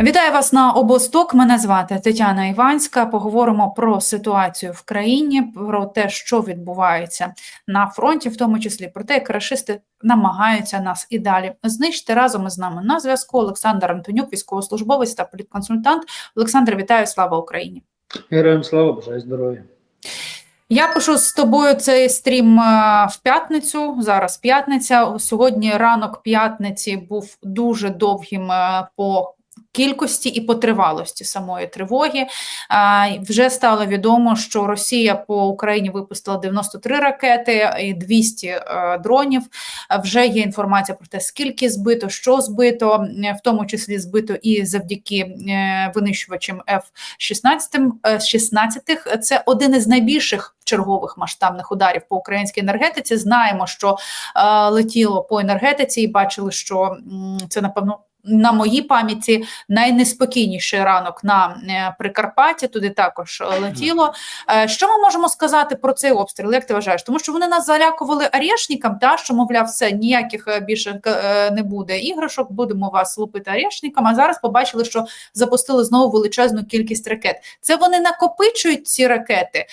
Вітаю вас на обосток. Мене звати Тетяна Іванська. Поговоримо про ситуацію в країні, про те, що відбувається на фронті, в тому числі про те, як рашисти намагаються нас і далі знищити. Разом із нами на зв'язку Олександр Антонюк, військовослужбовець та політконсультант. Олександр, вітаю! Слава Україні! Героям слава, бажаю здоров'я. Я пишу з тобою цей стрім е, в п'ятницю. Зараз п'ятниця. Сьогодні ранок п'ятниці був дуже довгим е, по кількості і по тривалості самої тривоги. А, Вже стало відомо, що Росія по Україні випустила 93 ракети і 200 е, дронів. Вже є інформація про те, скільки збито, що збито, е, в тому числі збито і завдяки е, винищувачам F-16. е, 16. Це один із найбільших чергових масштабних ударів по українській енергетиці. Знаємо, що е, летіло по енергетиці, і бачили, що м, це напевно. На моїй пам'яті найнеспокійніший ранок на е, Прикарпатті. Туди також е, летіло. Е, Що ми можемо сказати про цей обстріл? Як ти вважаєш? Тому що вони нас залякували орешникам, та що мовляв, все ніяких більше не буде іграшок. Будемо вас лупити орешникам. А зараз побачили, що запустили знову величезну кількість ракет. Це вони накопичують ці ракети,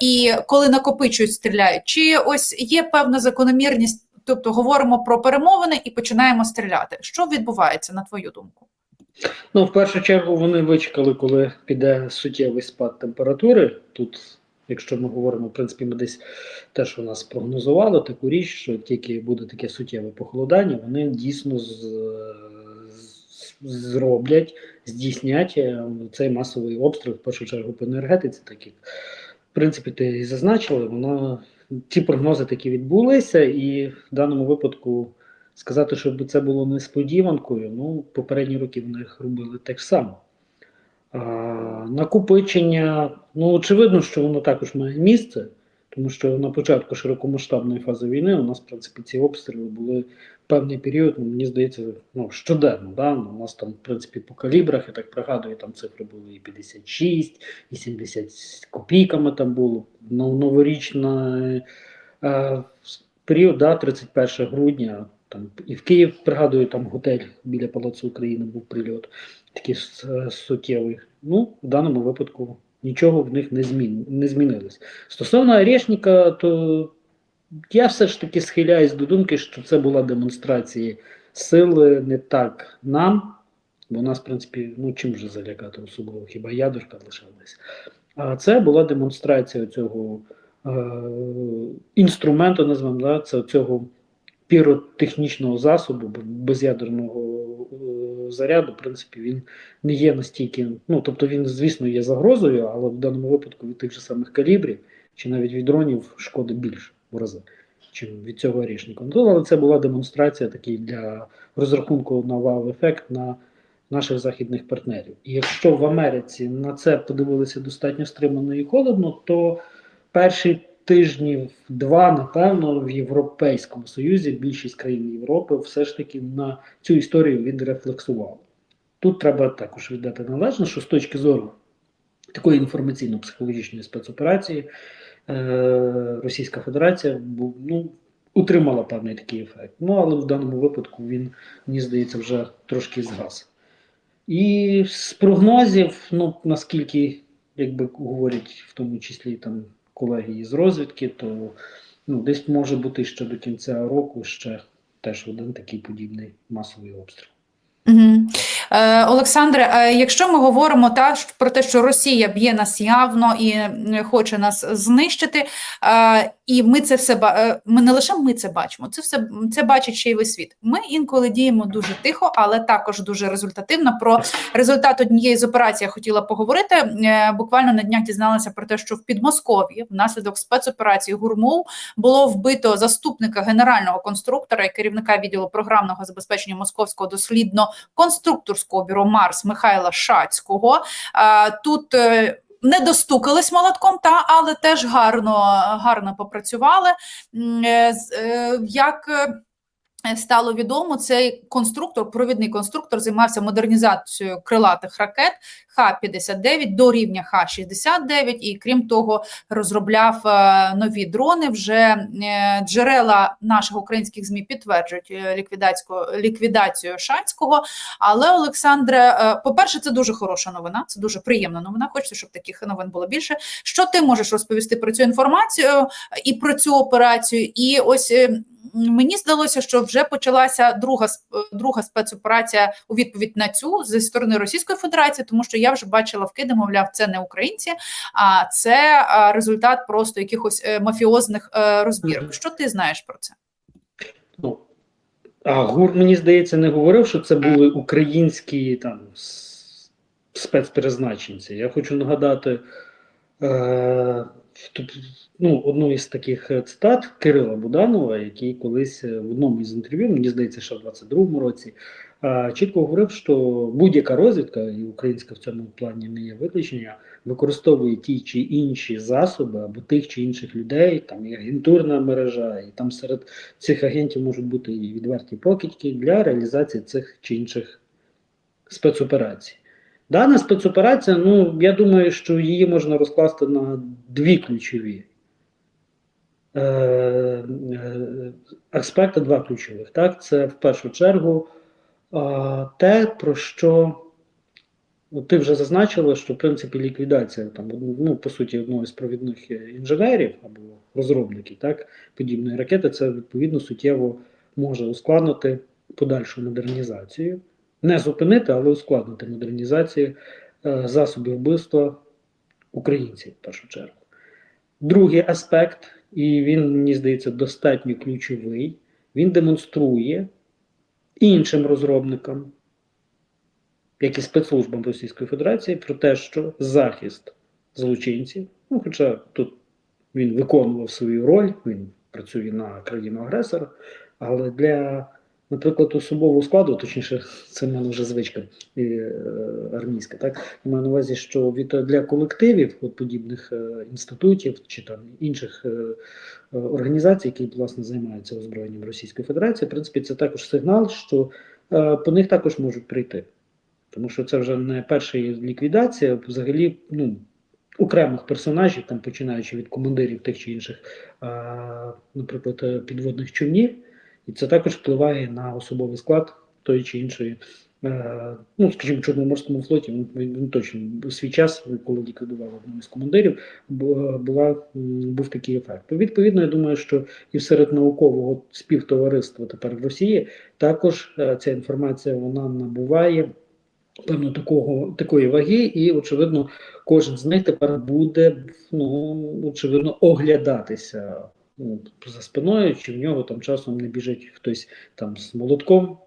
і коли накопичують, стріляють. Чи ось є певна закономірність? Тобто говоримо про перемовини і починаємо стріляти. Що відбувається на твою думку? Ну, в першу чергу, вони вичекали, коли піде суттєвий спад температури. Тут, якщо ми говоримо, в принципі, ми десь те, що нас прогнозували, таку річ, що тільки буде таке суттєве похолодання, вони дійсно з, з- зроблять, здійснять е, цей масовий обстріл, в першу чергу по енергетиці, так як в принципі ти і зазначили, воно ці прогнози такі відбулися, і в даному випадку сказати, щоб це було несподіванкою, ну, попередні роки вони робили так само. А, накопичення, ну, очевидно, що воно також має місце, тому що на початку широкомасштабної фази війни у нас, в принципі, ці обстріли були певний період, ну, мені здається, ну, щоденно. Да? Ну, У нас там, в принципі, по калібрах, я так пригадую, там цифри були і 56, і 70 з копійками там було. Ну, новорічна е, період, да, 31 грудня, там і в Київ, пригадую, там готель біля Палацу України був прильот, такий суттєвий. Ну, в даному випадку нічого в них не, змін, не змінилось. Стосовно Орешника, то я все ж таки схиляюсь до думки, що це була демонстрація сили не так нам, бо нас, в принципі, ну чим вже залякати особливо, хіба ядерка лишалась. А це була демонстрація цього е, інструменту, назвемо, да, це цього піротехнічного засобу, без заряду, в принципі, він не є настільки. Ну, тобто він, звісно, є загрозою, але в даному випадку від тих же самих калібрів чи навіть від дронів шкоди більше в рази, чим від цього рішника. Ну, але це була демонстрація такий для розрахунку на вау-ефект на наших західних партнерів. І якщо в Америці на це подивилися достатньо стримано і холодно, то перші тижнів два, напевно, в Європейському Союзі більшість країн Європи все ж таки на цю історію відрефлексували. Тут треба також віддати належно, що з точки зору такої інформаційно-психологічної спецоперації е, Російська Федерація ну, утримала певний такий ефект. Ну, але в даному випадку він, мені здається, вже трошки згас. І з прогнозів, ну наскільки, якби говорять, в тому числі там колеги із розвідки, то ну, десь може бути ще до кінця року ще теж один такий подібний масовий обстріл. Угу. Е, Олександре, е, якщо ми говоримо та, про те, що Росія б'є нас явно і хоче нас знищити, е, і ми це все ми не лише ми це бачимо, це все це бачить ще й весь світ. Ми інколи діємо дуже тихо, але також дуже результативно. Про результат однієї з операцій я хотіла поговорити. Буквально на днях дізналася про те, що в Підмосков'ї внаслідок спецоперації Гурмов було вбито заступника генерального конструктора і керівника відділу програмного забезпечення Московського дослідно-конструкторського бюро Марс Михайла Шацького. Тут е, не достукались молотком, та але теж гарно, гарно попрацювали. Е, е, Як е, е, стало відомо, цей конструктор, провідний конструктор, займався модернізацією крилатих ракет Х-59 до рівня Х-69 і, крім того, розробляв е, нові дрони. Вже е, джерела наших українських ЗМІ підтверджують е, ліквідацьку- ліквідацію Шацького. Але, Олександре, по-перше, це дуже хороша новина, це дуже приємна новина. Хочеться, щоб таких новин було більше. Що ти можеш розповісти про цю інформацію і про цю операцію? І ось мені здалося, що вже почалася друга друга спецоперація у відповідь на цю зі сторони Російської Федерації, тому що я вже бачила вкиди, мовляв, це не українці, а це результат просто якихось е, мафіозних е, розбірок. Що ти знаєш про це? Ну, а ГУР, мені здається, не говорив, що це були українські там спецпризначенці. Я хочу нагадати е, тут, ну, одну із таких е, цитат Кирила Буданова, який колись е, в одному із інтерв'ю, мені здається, що в 22-му році, е, чітко говорив, що будь-яка розвідка, і українська в цьому плані не є виключення, використовує ті чи інші засоби або тих чи інших людей, там і агентурна мережа, і там серед цих агентів можуть бути і відверті покидьки для реалізації цих чи інших спецоперацій. Дана спецоперація, ну я думаю, що її можна розкласти на дві ключові аспекти, два ключових. Так, це в першу чергу е, те, про що ну, ти вже зазначила, що в принципі ліквідація там, ну, по суті, одного з провідних е, інженерів або розробників так, подібної ракети, це відповідно суттєво може ускладнити подальшу модернізацію. Не зупинити, але ускладнити модернізацію е, засобів вбивства українців в першу чергу. Другий аспект, і він, мені здається, достатньо ключовий, він демонструє іншим розробникам, як і спецслужбам Російської Федерації, про те, що захист злочинців, ну, хоча тут він виконував свою роль, він працює на країну агресора, але для, наприклад, особового складу, точніше, це в мене вже звичка і, е, армійська, так я маю на увазі, що від для колективів от подібних е, інститутів чи там інших е, організацій, які власне займаються озброєнням Російської Федерації, в принципі, це також сигнал, що е, по них також можуть прийти. Тому що це вже не перша ліквідація, взагалі, ну, окремих персонажів, там починаючи від командирів тих чи інших, а, наприклад, е, підводних човнів, і це також впливає на особовий склад тої чи іншої, е, ну, скажімо, в Чорноморському флоті, він, він, точно у свій час, коли ліквідував одного з командирів, була, був такий ефект. Відповідно, я думаю, що і серед наукового співтовариства тепер в Росії також е, ця інформація вона набуває певно такого такої ваги, і очевидно, кожен з них тепер буде ну очевидно оглядатися ну, за спиною, чи в нього там часом не біжить хтось там з молотком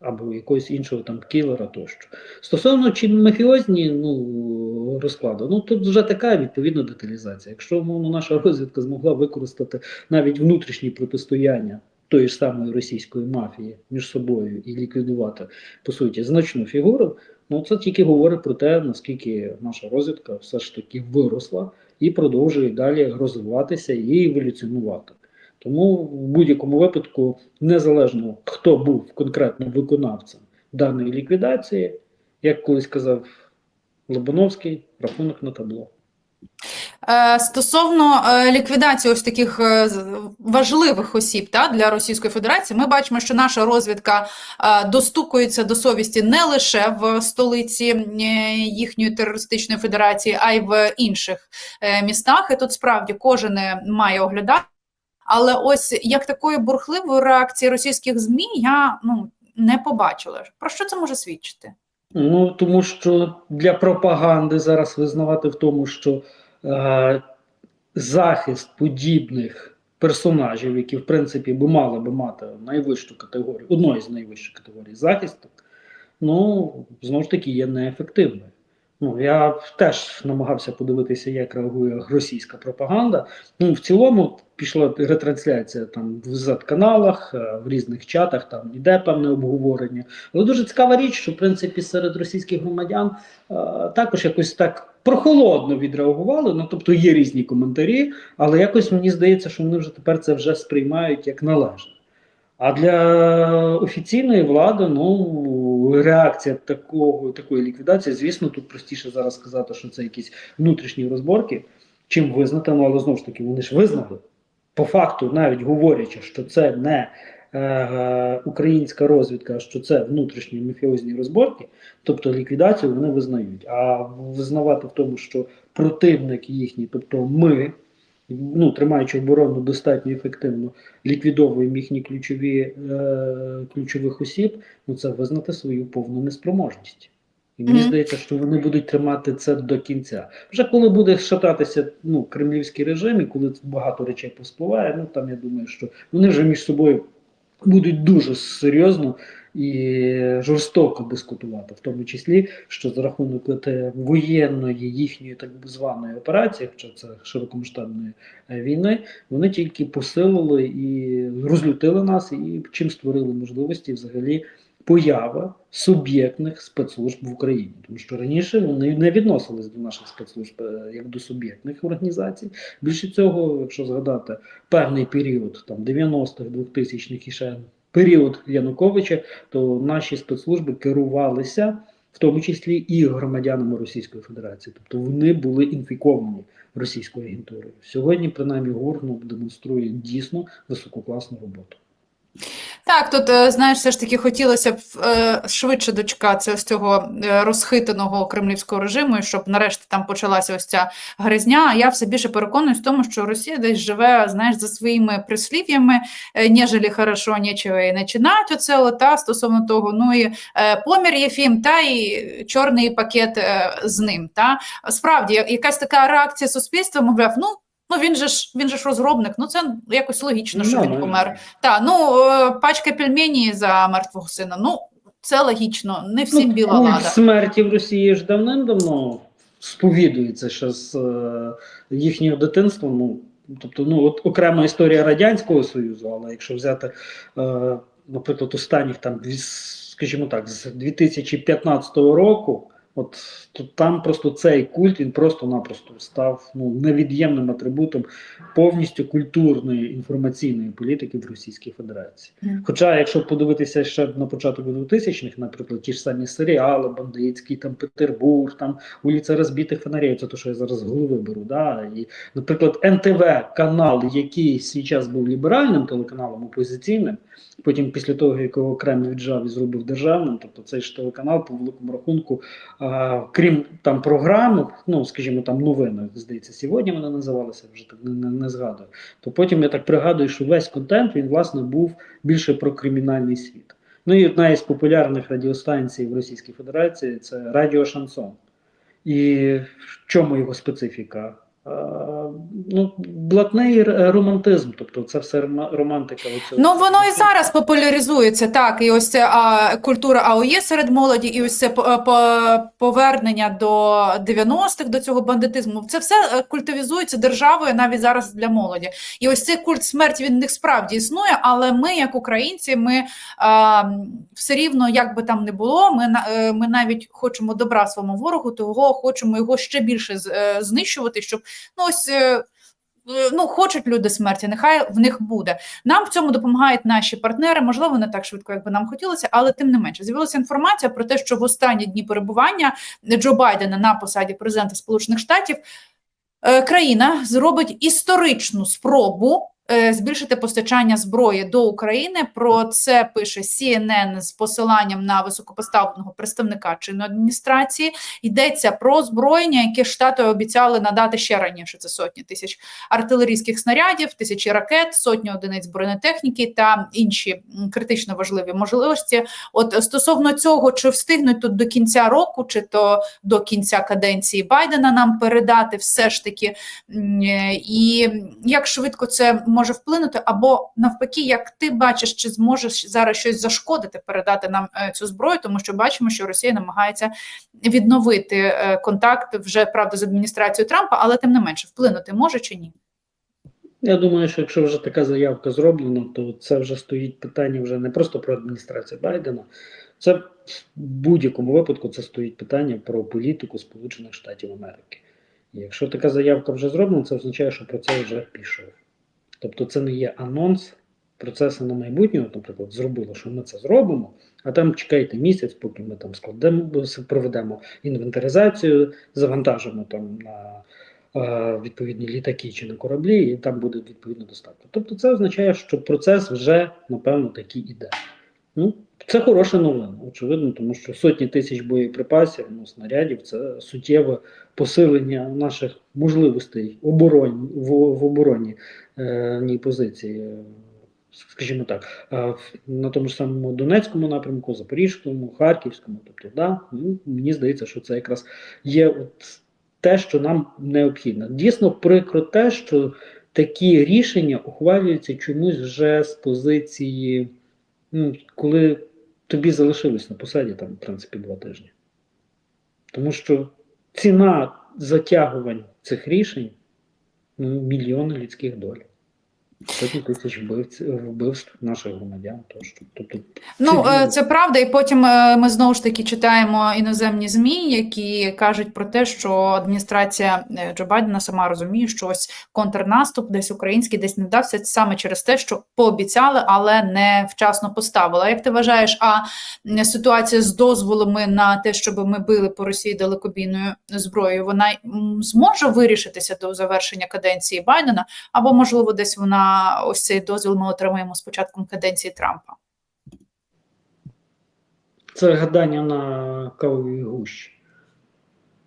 або якогось іншого там кілера тощо. Стосовно чи мафіозні ну, розкладу, ну тут вже така відповідна деталізація. Якщо мовно, наша розвідка змогла використати навіть внутрішні протистояння тої ж самої російської мафії між собою і ліквідувати по суті значну фігуру, ну це тільки говорить про те, наскільки наша розвідка все ж таки виросла і продовжує далі розвиватися і еволюціонувати. Тому в будь-якому випадку, незалежно хто був конкретно виконавцем даної ліквідації, як колись казав Лобановський, рахунок на табло. Е, Стосовно е, ліквідації ось таких е, важливих осіб та, для Російської Федерації, ми бачимо, що наша розвідка достукується до совісті не лише в столиці їхньої терористичної федерації, а й в інших містах. І тут справді кожен має оглядати. Але ось як такої бурхливої реакції російських ЗМІ я ну, не побачила. Про що це може свідчити? Ну тому що для пропаганди зараз визнавати в тому, що е, захист подібних персонажів, які в принципі би мали би мати найвищу категорію, одної з найвищих категорій захисту, ну знову ж таки є неефективною. Ну я теж намагався подивитися, як реагує російська пропаганда. Ну в цілому пішла ретрансляція там в Z-каналах, е, в різних чатах. Там іде певне обговорення. Але дуже цікава річ, що в принципі серед російських громадян е, також якось так прохолодно відреагували. Ну тобто є різні коментарі, але якось мені здається, що вони вже тепер це вже сприймають як належне. А для офіційної влади, ну реакція такого такої ліквідації, звісно, тут простіше зараз сказати, що це якісь внутрішні розборки, чим визнати, ну але знову ж таки, вони ж визнали. По факту, навіть говорячи, що це не українська розвідка, що це внутрішні мафіозні розборки, тобто ліквідацію вони визнають. А визнавати в тому, що противник їхній, тобто ми, ну, тримаючи оборону достатньо ефективно, ліквідовуємо їхні ключові е, ключових осіб, ну це визнати свою повну неспроможність. І мені Мгм. здається, що вони будуть тримати це до кінця. Вже коли буде шататися ну, кремлівський режим, і коли багато речей повспливає, ну там я думаю, що вони вже між собою будуть дуже серйозно і жорстоко дискутувати, в тому числі, що за рахунок е, воєнної їхньої так званої операції, хоча це широкомасштабної е, війни, вони тільки посилили і розлютили нас, і чим створили можливості взагалі поява суб'єктних спецслужб в Україні, тому що раніше вони не відносились до наших спецслужб е, як до суб'єктних організацій. Більше цього, якщо згадати певний період, там 90-х, 2000-х і ще період Януковича, то наші спецслужби керувалися. В тому числі і громадянами Російської Федерації, тобто вони були інфіковані російською агентурою. Сьогодні, принаймні, ГУР ну, демонструє дійсно висококласну роботу. Так, тут, е, знаєш, все ж таки хотілося б е, швидше дочекатися ось цього е, розхитаного кремлівського режиму, і щоб нарешті там почалася ось ця гризня. А я все більше переконуюсь в тому, що Росія десь живе, знаєш, за своїми прислів'ями, нежели хорошо, нічого і починать оце от, та, стосовно того. Ну і помір Єфім, та і чорний пакет з ним. Та. Справді, якась така реакція суспільства, мовляв, ну, ну він же ж він же ж розробник, ну це якось логічно, що він Ну, помер. Так, ну е, пачка пельмені за мертвого сина. Ну, це логічно, не всім Ну, біла влада. смерті в Росії ж давним-давно сповідується ще з е, їхнього дитинства. Ну, тобто, ну, от окрема історія Радянського Союзу, але якщо взяти, е, наприклад, останніх там, скажімо так, з 2015 року, от то там просто цей культ він просто-напросто став ну, невід'ємним атрибутом повністю культурної інформаційної політики в Російській Федерації. Мгм. Хоча, якщо подивитися ще на початок 2000-х, наприклад, ті ж самі серіали, Бандитський, там Петербург, там вулиця розбитих фонарів, це те, що я зараз з голови беру. Да? І, наприклад, НТВ канал, який свій час був ліберальним телеканалом, опозиційним, потім після того, як його Кремль віджав і зробив державним, тобто цей ж телеканал по великому рахунку, крім там програм, ну скажімо, там новини, здається, сьогодні вони називалися, вже так не, не, не згадую. То потім я так пригадую, що весь контент він власне був більше про кримінальний світ. Ну і одна із популярних радіостанцій в Російській Федерації це Радіо Шансон. І в чому його специфіка? А, ну, блатний романтизм, тобто це все рома- романтика. оцього. Ну, воно і зараз популяризується, так, і ось а, культура АОЄ серед молоді, і ось це по- повернення до 90-х, до цього бандитизму. Це все е, культивізується державою навіть зараз для молоді. І ось цей культ смерті він них справді існує, але ми, як українці, ми а, все рівно, як би там не було, ми, е, ми навіть хочемо добра своєму ворогу, того хочемо його ще більше е, знищувати, щоб ну ось. е, е, Ну, хочуть люди смерті, нехай в них буде. Нам в цьому допомагають наші партнери, можливо, не так швидко, як би нам хотілося, але тим не менше. З'явилася інформація про те, що в останні дні перебування Джо Байдена на посаді президента Сполучених Штатів е, країна зробить історичну спробу. Е, Збільшити постачання зброї до України. Про це пише CNN з посиланням на високопоставленого представника чинної адміністрації. Йдеться про озброєння, яке штати обіцяли надати ще раніше. Це сотні тисяч артилерійських снарядів, тисячі ракет, сотні одиниць бронетехніки та інші критично важливі можливості. От стосовно цього, чи встигнуть тут до кінця року, чи то до кінця каденції Байдена нам передати все ж таки, і як швидко це може вплинути, або навпаки, як ти бачиш, чи зможеш зараз щось зашкодити, передати нам е, цю зброю, тому що бачимо, що Росія намагається відновити е, контакт вже правда з адміністрацією Трампа, але тим не менше вплинути може чи ні? Я думаю, що якщо вже така заявка зроблена, то це вже стоїть питання вже не просто про адміністрацію Байдена, це в будь-якому випадку це стоїть питання про політику Сполучених Штатів Америки. І якщо така заявка вже зроблена, це означає, що процес вже пішов. Тобто це не є анонс, процеси на майбутнє, от, наприклад, зробило, що ми це зробимо, а там чекайте місяць, поки ми там складемо, проведемо інвентаризацію, завантажимо там на е, відповідні літаки чи на кораблі, і там буде відповідно достатньо. Тобто це означає, що процес вже, напевно, такий іде. Ну, це хороша новина, очевидно, тому що сотні тисяч боєприпасів, ну, снарядів це суттєве посилення наших можливостей оборонь, в, в оборонній е, позиції. е, Скажімо так, на тому ж самому Донецькому напрямку, Запорізькому, Харківському. Тобто, да, ну, мені здається, що це якраз є от те, що нам необхідно. Дійсно, прикро те, що такі рішення ухвалюються чомусь вже з позиції, ну, коли тобі залишилось на посаді там, в принципі, два тижні. Тому що ціна затягувань цих рішень мільйони людських доль. Сотні тисяч вбивць, вбивств наших громадян. Тощо. Тобто, Ну, Це е, правда, і потім е, ми знову ж таки читаємо іноземні ЗМІ, які кажуть про те, що адміністрація е, Джо Байдена сама розуміє, що ось контрнаступ десь український десь не вдався саме через те, що пообіцяли, але не вчасно поставили. А як ти вважаєш, а ситуація з дозволами на те, щоб ми били по Росії далекобійною зброєю, вона зможе вирішитися до завершення каденції Байдена, або можливо десь вона ось цей дозвіл ми отримаємо з початком каденції Трампа? Це гадання на кавовій гущі.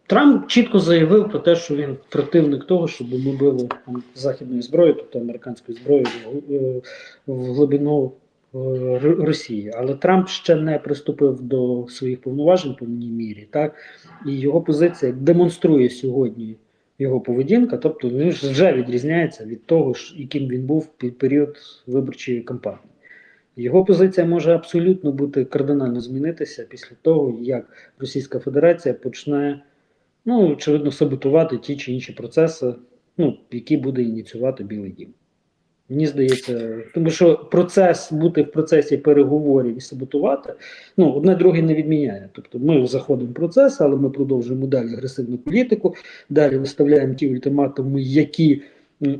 Трамп чітко заявив про те, що він противник того, щоб ми били там, західною зброєю, тобто американською зброєю в, е, глибину е, Росії. Але Трамп ще не приступив до своїх повноважень в повній мірі, так і його позиція демонструє сьогодні його поведінка, тобто він вже відрізняється від того, яким він був під період виборчої кампанії. Його позиція може абсолютно бути кардинально змінитися після того, як Російська Федерація почне, ну, очевидно, саботувати ті чи інші процеси, ну, які буде ініціювати Білий Дім. Мені здається, тому що процес бути в процесі переговорів і саботувати, ну, одне друге не відміняє. Тобто ми заходимо в процес, але ми продовжуємо далі агресивну політику, далі виставляємо ті ультиматуми, які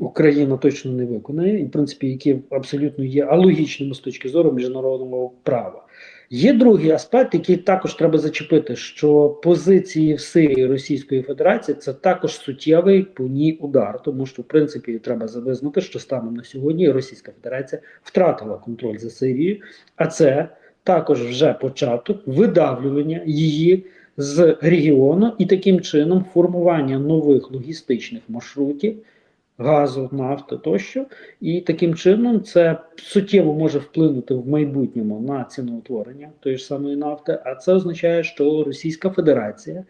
Україна точно не виконає, і в принципі, які абсолютно є алогічними з точки зору міжнародного права. Є другий аспект, який також треба зачепити, що позиції в Сирії Російської Федерації це також суттєвий по ній удар, тому що в принципі треба визнати, що станом на сьогодні Російська Федерація втратила контроль за Сирією, а це також вже початок видавлювання її з регіону і таким чином формування нових логістичних маршрутів газу, нафти тощо, і таким чином це суттєво може вплинути в майбутньому на ціноутворення тої ж самої нафти. А це означає, що Російська Федерація,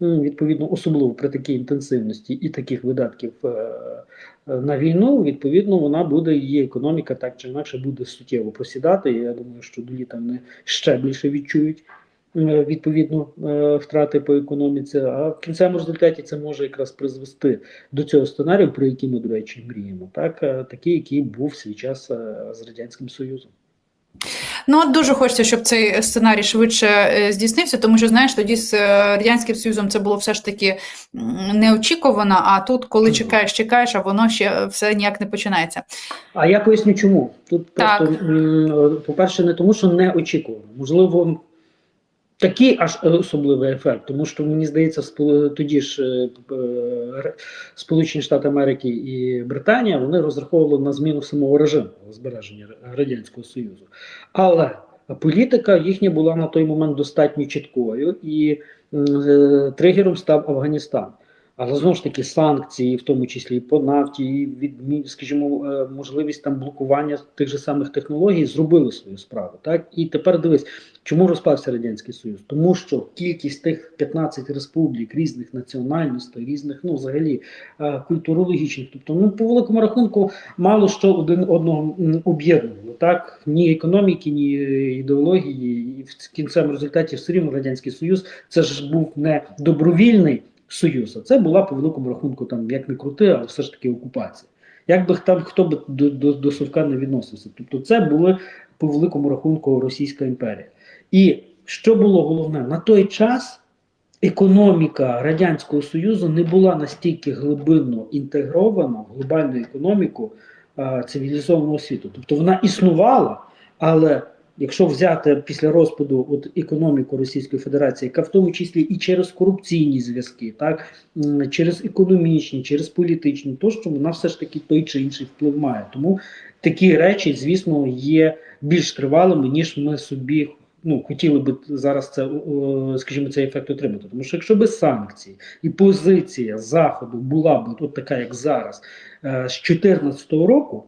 відповідно, особливо при такій інтенсивності і таких видатків е, е, на війну, відповідно, вона буде її економіка так чи інакше буде суттєво просідати. Я думаю, що до літа вони ще більше відчують. Е, Відповідно, е, втрати по економіці, а в кінцевому результаті це може якраз призвести до цього сценарію, про який ми, до речі, мріємо, так е, такий, який був в свій час з радянським союзом. Ну, от дуже хочеться, щоб цей сценарій швидше здійснився, тому що знаєш, тоді з радянським союзом це було все ж таки неочікувано. А тут, коли чекаєш, чекаєш, а воно ще все ніяк не починається. А я поясню, чому тут Так. просто по-перше, не тому, що не очікувано. Можливо, такий аж особливий ефект, тому що мені здається, тоді ж е, е, Сполучені Штати Америки і Британія вони розраховували на зміну самого режиму збереження радянського союзу, але політика їхня була на той момент достатньо чіткою, і е, тригером став Афганістан. Але знову ж таки санкції, в тому числі і по нафті, і відмі, скажімо, е, можливість там блокування тих же самих технологій зробили свою справу. Так і тепер дивись, чому розпався радянський союз? Тому що кількість тих 15 республік різних національностей, різних, ну взагалі е, культурологічних, тобто, ну по великому рахунку, мало що один одного об'єднувало. Так ні економіки, ні ідеології, і в кінцевому результаті все рівно радянський союз це ж був не добровільний. Союз, а це була по великому рахунку, там як не крути, а все ж таки окупація. Як би там хто би до, до, до Совка не відносився. Тобто, це були по великому рахунку Російська імперія. І що було головне, на той час економіка Радянського Союзу не була настільки глибинно інтегрована в глобальну економіку е, цивілізованого світу. Тобто вона існувала, але якщо взяти після розпаду от економіку Російської Федерації, яка в тому числі і через корупційні зв'язки, так через економічні, через політичні, то що вона все ж таки той чи інший вплив має. Тому такі речі, звісно, є більш тривалими, ніж ми собі. Ну, хотіли би зараз це, скажімо, цей ефект отримати. Тому що якщо без санкцій і позиція Заходу була б от така, як зараз, е, з 2014 року,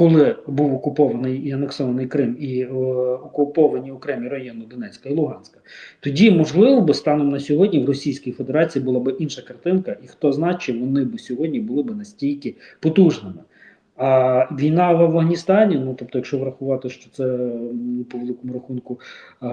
коли був окупований і анексований Крим, і е, окуповані окремі райони Донецька і Луганська, тоді, можливо, би станом на сьогодні в Російській Федерації була б інша картинка, і хто знає, чи вони б сьогодні були б настільки потужними. А війна в Афганістані, ну тобто, якщо врахувати, що це по великому рахунку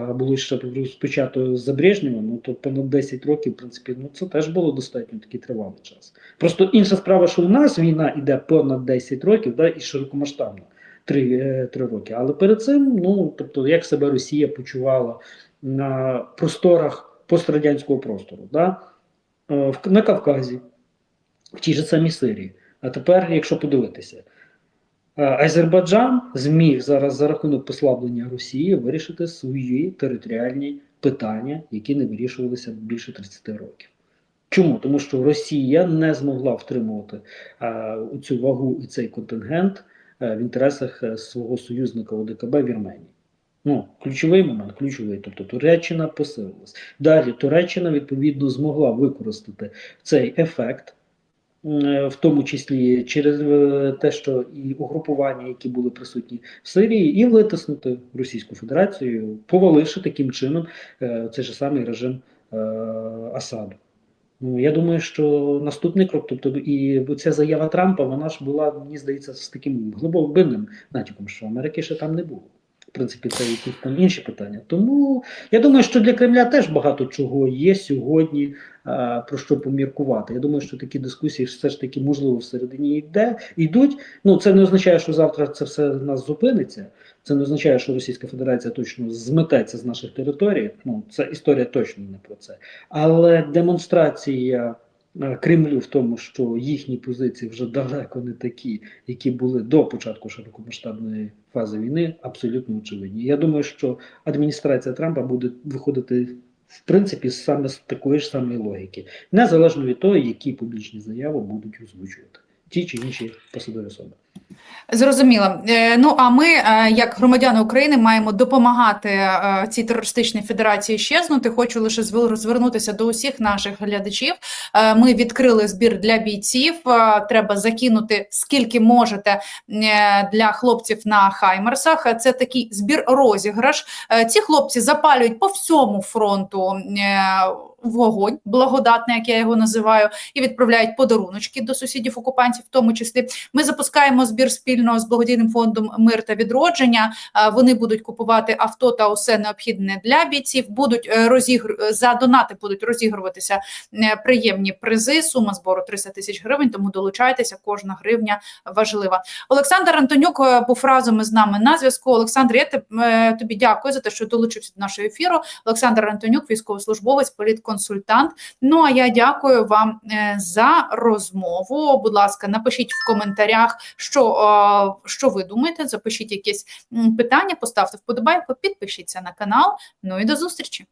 було ще розпочато за Брежнєва, ну то понад 10 років, в принципі, ну це теж було достатньо такий тривалий час. Просто інша справа, що у нас війна йде понад 10 років, да, і широкомасштабно 3, е, 3 роки. Але перед цим, ну тобто, як себе Росія почувала на просторах пострадянського простору, да, е, на Кавказі, в тій же самій Сирії. А тепер, якщо подивитися, е, Азербайджан зміг зараз за рахунок послаблення Росії вирішити свої територіальні питання, які не вирішувалися більше 30 років. Чому? Тому що Росія не змогла втримувати е, цю вагу і цей контингент е, в інтересах свого союзника ОДКБ Вірменії. Ну, ключовий момент, ключовий. Тобто Туреччина посилилась. Далі Туреччина відповідно змогла використати цей ефект, в тому числі через е, те, що і угрупування, які були присутні в Сирії, і витиснути Російську Федерацію, поваливши таким чином е, цей же самий режим е, Асаду. Ну, я думаю, що наступний крок, тобто і ця заява Трампа, вона ж була, мені здається, з таким глибоким натяком, що Америки ще там не було. Принципі, це якісь там інші питання. Тому я думаю, що для Кремля теж багато чого є сьогодні а, про що поміркувати. Я думаю, що такі дискусії все ж таки можливо всередині йде, йдуть. Ну це не означає, що завтра це все нас зупиниться. Це не означає, що Російська Федерація точно змететься з наших територій. Ну це історія точно не про це. Але демонстрація е, Кремлю в тому, що їхні позиції вже далеко не такі, які були до початку широкомасштабної фази війни, абсолютно очевидні. Я думаю, що адміністрація Трампа буде виходити в принципі саме з такої ж самої логіки, незалежно від того, які публічні заяви будуть озвучувати ті чи інші посадові особи. Зрозуміло. Е, Ну а ми, е, як громадяни України, маємо допомагати е, цій терористичній федерації щезнути. Хочу лише звернутися до усіх наших глядачів. Ми відкрили збір для бійців. Треба закинути скільки можете для хлопців на хаймерсах. Це такий збір розіграш. Ці хлопці запалюють по всьому фронту. Вогонь благодатний, як я його називаю, і відправляють подаруночки до сусідів окупантів, в тому числі ми запускаємо збір спільно з благодійним фондом Мир та відродження. Вони будуть купувати авто та усе необхідне для бійців. Будуть е, розігр... за донати будуть розігруватися е, приємні призи. Сума збору 300 тисяч гривень. Тому долучайтеся. Кожна гривня важлива. Олександр Антонюк е, був разом із нами на зв'язку. Олександр, я тобі дякую за те, що долучився до нашого ефіру. Олександр Антонюк, військовослужбовець, політконсультант. Ну а я дякую вам е, за розмову. Будь ласка, напишіть в коментарях, що, е, що ви думаєте. Запишіть якісь питання, поставте вподобайку, підпишіться на канал. Ну і до зустрічі.